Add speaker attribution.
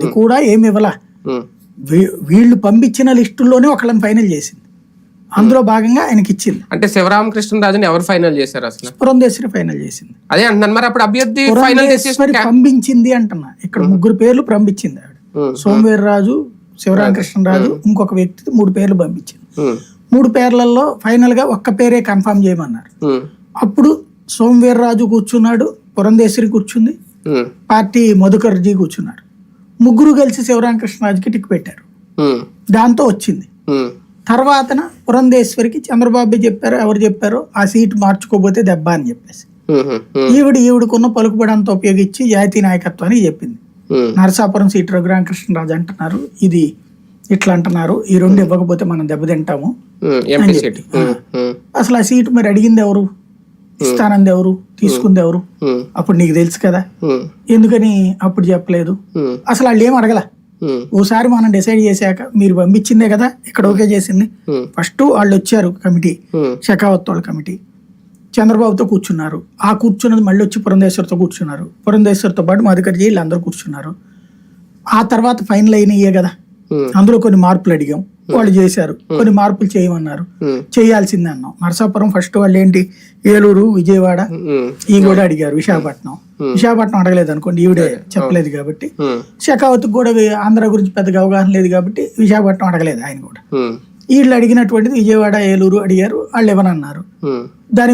Speaker 1: అది కూడా ఏమి ఇవ్వలా. వీళ్ళు పంపించిన లిస్టుల్లోనే ఒకళ్ళని ఫైనల్ చేసింది. అందులో భాగంగా ఆయనకి ఇచ్చింది
Speaker 2: అంటే శివరామకృష్ణరాజుని ఎవరు ఫైనల్ చేశారు అసలు?
Speaker 1: పురంధేశ్వరి ఫైనల్ చేసింది.
Speaker 2: అదే అంటున్నాను మరి అప్పుడు అభ్యర్థి ఫైనల్
Speaker 1: పంపించింది అంటున్నా. ఇక్కడ ముగ్గురు పేర్లు పంపించింది ఆవిడ. సోమవీర్రాజు శివరామకృష్ణరాజు ఇంకొక వ్యక్తి మూడు పేర్లు పంపించింది. మూడు పేర్లలో ఫైనల్గా ఒక్క పేరే కన్ఫర్మ్ చేయమన్నారు. అప్పుడు సోమవీర్రాజు కూర్చున్నాడు పురంధేశ్వరి కూర్చుంది పార్టీ మధుకర్జీ కూర్చున్నారు. ముగ్గురు కలిసి శివరామకృష్ణరాజుకి టిక్ పెట్టారు. దాంతో వచ్చింది. తర్వాతన పురంధేశ్వరికి చంద్రబాబు చెప్పారు ఎవరు చెప్పారో ఆ సీట్ మార్చుకోపోతే దెబ్బ అని చెప్పేసి. ఈవిడ ఈవిడకున్న పలుకుబడి అంతా ఉపయోగించి జాతీయ నాయకత్వానికి చెప్పింది. నరసాపురం సీట్ రఘురామకృష్ణరాజు అంటున్నారు. ఇది ఇట్లా అంటున్నారు. ఈ రెండు ఇవ్వకపోతే మనం దెబ్బతింటాము. అసలు ఆ సీట్ మరి అడిగింది ఎవరు? ఇస్తానంది ఎవరు? తీసుకుంది ఎవరు? అప్పుడు నీకు తెలుసు కదా. ఎందుకని అప్పుడు చెప్పలేదు? అసలు వాళ్ళు ఏం అడగల? ఓసారి మనం డిసైడ్ చేశాక మీరు పంపించిందే కదా ఇక్కడ ఓకే చేసింది. ఫస్ట్ వాళ్ళు వచ్చారు కమిటీ షెకావత్ వాళ్ళ కమిటీ. చంద్రబాబుతో కూర్చున్నారు. ఆ కూర్చున్నది మళ్ళీ వచ్చి పురంధేశ్వరితో కూర్చున్నారు. పురంధేశ్వరితో పాటు మధుకర్జీ వీళ్ళందరూ కూర్చున్నారు. ఆ తర్వాత ఫైనల్ అయినయే కదా. అందులో కొన్ని మార్పులు అడిగాం. వాళ్ళు చేశారు. కొన్ని మార్పులు చేయమన్నారు. చేయాల్సిందే అన్నాం. నరసాపురం ఫస్ట్ వాళ్ళు ఏంటి? ఏలూరు విజయవాడ ఈ కూడా అడిగారు విశాఖపట్నం. విశాఖపట్నం అడగలేదు అనుకోండి ఈవిడే చెప్పలేదు కాబట్టి. షెకావత్ కూడా ఆంధ్ర గురించి పెద్దగా అవగాహన లేదు కాబట్టి విశాఖపట్నం అడగలేదు ఆయన కూడా. వీళ్ళు అడిగినటువంటిది విజయవాడ ఏలూరు అడిగారు. వాళ్ళు ఇవ్వనన్నారు దాని